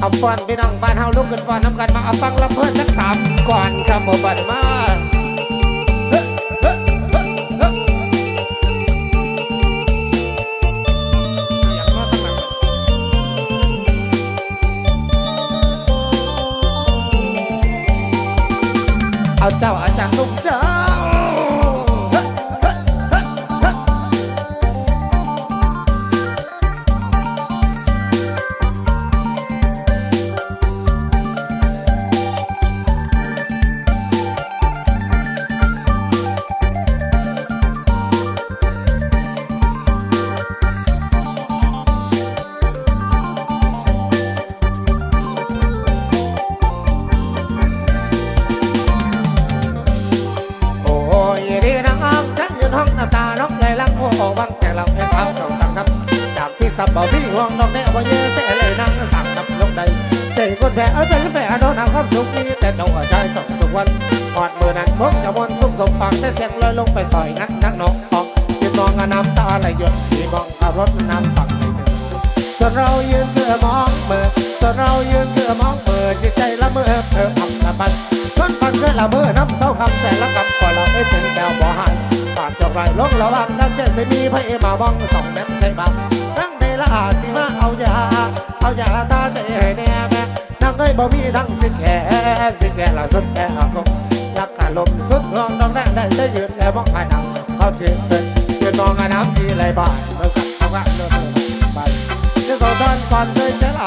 เอาฟอนไปน้องบ้านเฮาลุกขึ้นฟอนน้ำกันมาเอาฟังลำเพิ่นทั้งสามก่อนครับหมบันมาเฮ้เฮ้เฮ้เฮ้อาเอาเจ้าอาจารย์นุ่มเจ้า ทั้งยืนห้องน้ำตาน้องเลยลังโอ้บังแต่เราให้สาวเจ้าสั่งครับจากพี่สับบอกพี่ห่วงน้องแน่ว่าเยอะเสียเลยนั่งสั่งครับลงใดใจคนแพ้เอ้ยเป็นแพ้โดนหาความสุขนี้แต่เจ้าหัวใจส่งทุกวันปอดมือนั้นพบจะวนสุขสมฟังแต่เสียงลอยลงไปซอยงัดนักน้องออกยืนมองน้ำตาไหลหยดที่มองขับรถน้ำสั่งไม่ถึงส่วนเรายืนเพื่อมองเมื่อส่วนเรายืนเพื่อมองเมื่อจิตใจละเมอเพิ่มอับละบันคนฟังเคยละเมอน้ำเศร้าคำแสนละคำก่อนเราไม่เป็นแก้วบ่หายปากจบไรลงระวังกันเจะสิมีพระเอมาบ้องสองแม่ใช่บ้างตั้งในละอาสิมาเอายาเอายาตาใจให้แน่แม่นั่งเอ้ยบ่มีทั้งสิแค่สิแค่ละสุดแค่อากงอยากขาลมสุดห่วงต้องแรงได้ได้ยืนแล้วมองหายหนังเขาเชื่อเป็นยืนมองหาน้ำที่ไหลบ่ายเมื่อกับเอาว่าเลิกไปจะสอนทอนก่อนเคยจะไหล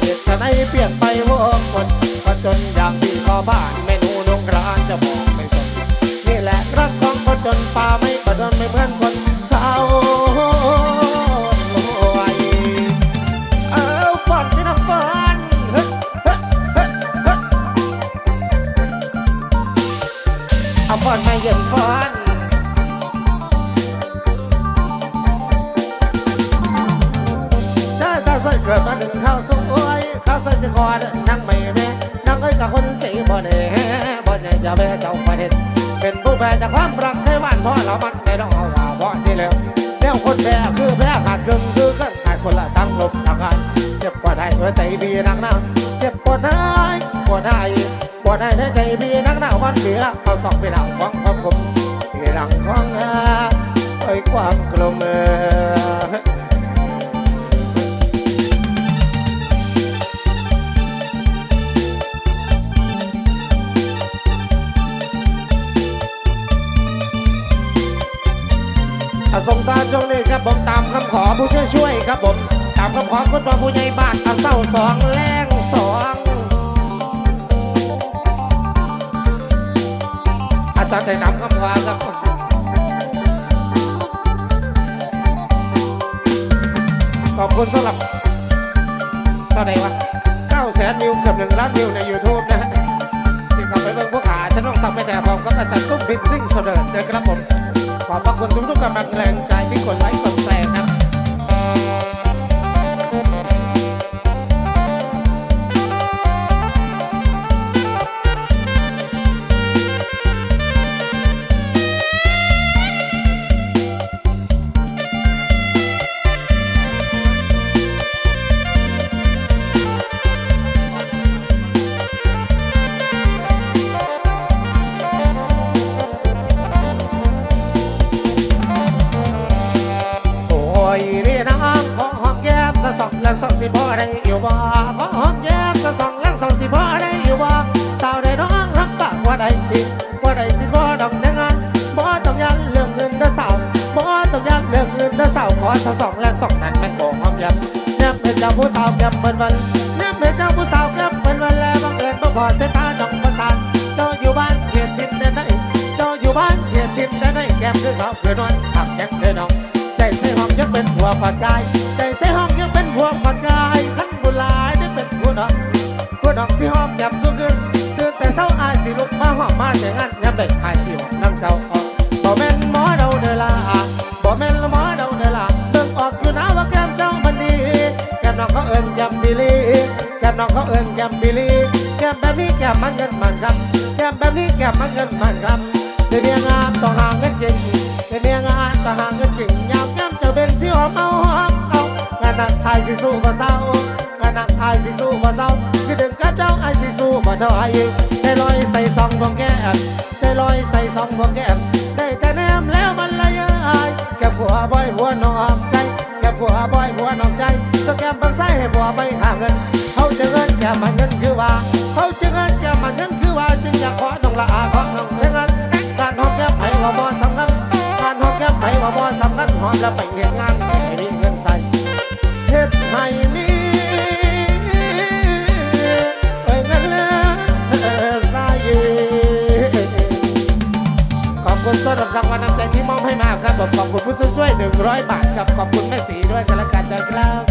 เหตุฉะไหนเปลี่ยนไปวกวนก็จนอย่างที่พ่อบ้านเมนูนงกรานจะมองไม่สนนี่ แหละรักของคนจนป่าไม่ประดนไม่เหมือนคนเขาเอาฝันที่น้ำฝันเฮ้เฮ้เฮ้เฮ้เอาฝันไม่เย็นฝันถ้าถ้าใส่เกิดมาถึงข้าวสวยข้าวใส่จะคอดนั่งไม่แม่นั่งเอ้ยกับคนจีบ่เน่บ่เนี่ยจะแม่เจ้าประเด็น เป็นผู้แพ้จากความรักเคยหวานพ่อเรามันได้ต้องเอาว่าเพราะที่แล้วแนวคนแพ้คือแพ้ขาดกึ่งคือกันขาดคนละทั้งลมทั้งกานเจ็บปวดได้เมื่อใจบีนักหนาเจ็บปวดได้ปวดได้ปวดได้ในใจบีนักหนาวันเบียเอาสองไปหลังของความคมที่หลังของเอ้ยความกลมเออ อสมตาจงนี่ครับผมตามคำขอผู้ช่วยช่วยครับผมตามคำขอคุณพ่อผู้ใหญ่บ้านอาเศร้าสองแรงสองอาจารย์ได้นำคำขอครับขอบคุณสำหรับเท่าไหร่วะ9แสนวิวเกือบหนึ่งล้านวิวใน YouTube นะฮะที่เข้าไปเบิ่งพวกขาฉันต้องสั่งไปแต่พร้อมกับอาจารย์ตุ้มพินซิ่งเสด็จเด้อครับผม อบพระคุณทุกๆกำลังแรงใจที่กดไลค์กดแชร์ สองแรงสองสิบ่ได้อยู่บ่ขอหอมแก้มสะสองแรงสองสิบ่ได้อยู่บ่สาวได้น้องรักปากว่าได้ดีว่าได้สิบ่ดอกแต่งบ่ต้องยันเรื่องเงินเด้อสาวบ่ต้องยันเรื่องเงินเด้อสาวขอสะสองแรงสองนั้นแม่นโกงหอมแก้มแนบเป็นเจ้าผู้สาวแก้มเปิ้นวันแนบเป็นเจ้าผู้สาวแก้มเปิ้นวันแล้วบังเอิญบ่พอสายตาน้องประสานเจ้าอยู่บ้านเขตทินได้ไหนเจ้าอยู่บ้านเขตทินได้ไหนแก้มคือเขาคือนอนหักแก้มเด้อน้องใจใส่ห้องยังเป็นหัวขอดกายใจใส่ห้อง หัวขอดกายขั้นบุหลายได้เป็นหัวดอกหัวดอกสิหอมแก้มสู้ขึ้นตื่นแต่เช้าอายสิลุกมาหอมมาแต่งานยับได้อายสิหอมน้ำเจ้าออกบ่แม่นหมอเดาเดอลาบ่แม่นหมอเดาเดอลาเบิ่งออกอยู่นะว่าแก้มเจ้ามันดี แก้มน้องเขาเอิ้นแก้มบิลีแก้มน้องเขาเอิ้นแก้มบิลีแก้มแบบนี้แก้มมันเงินมันครับแก้มแบบนี้แก้มมันเงินมันครับเป็นเมียงามต้อง ทยสิสู้บ่เศร้างานกันนะไอ้สิสู้บ่เศร้าคิดถึงกับเจ้าไอ้สิสู้บ่เท่าไอ้ใจลอยใส่ซองพวงแก้มใจลอยใส่ซองพวงแก้มได้แต่แนมแล้วมันละยายแก้ผัวบ่อยผัวน้องใจแก้ผัวบ่อยผัวน้องใจสแกมบางไส้ให้ผัวไปหาเงินเขาจะเงินแก้มมันเงินคือว่าเขาจะเงินแก้มมันเงินคือว่าจึงอยากขอน้องละอาขอน้องเลี้ยงเงินการหอมแก้มไผว่าบ่สำคัญการหอมแก้มไผว่าบ่สำคัญหอมแล้วไปเฮ็ดงาน ครับผมขอบคุณผู้ช่วยหนึ่งร้อยบาทครับขอบคุณแม่สีด้วยกันละกันนะครับ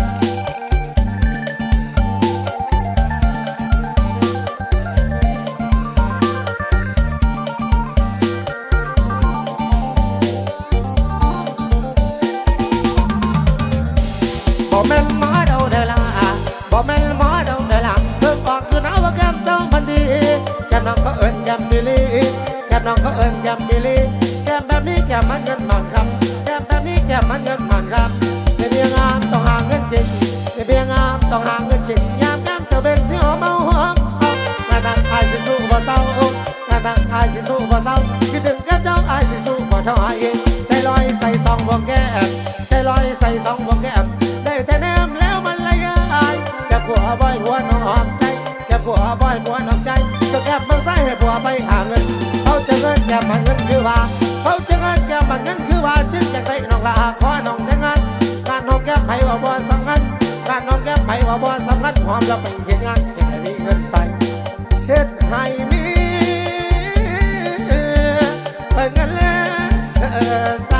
บ่แม่นหมอเดาเดอล่ะบ่แม่น ยงามต้องหาเงินจริงยามแก้มเจ้าเป็นสิหอมเมาหอมงานทางอายสิสู้บ่เศร้างานทางอายสิสู้บ่เศร้าคิดถึงแก้มเจ้าอายสิสู้บ่เท่าอายเอ แล้วไปเฮ็นงานเฮ็ดให้มีเงินใส่เฮ็ดให้มีไปเงินแล้ว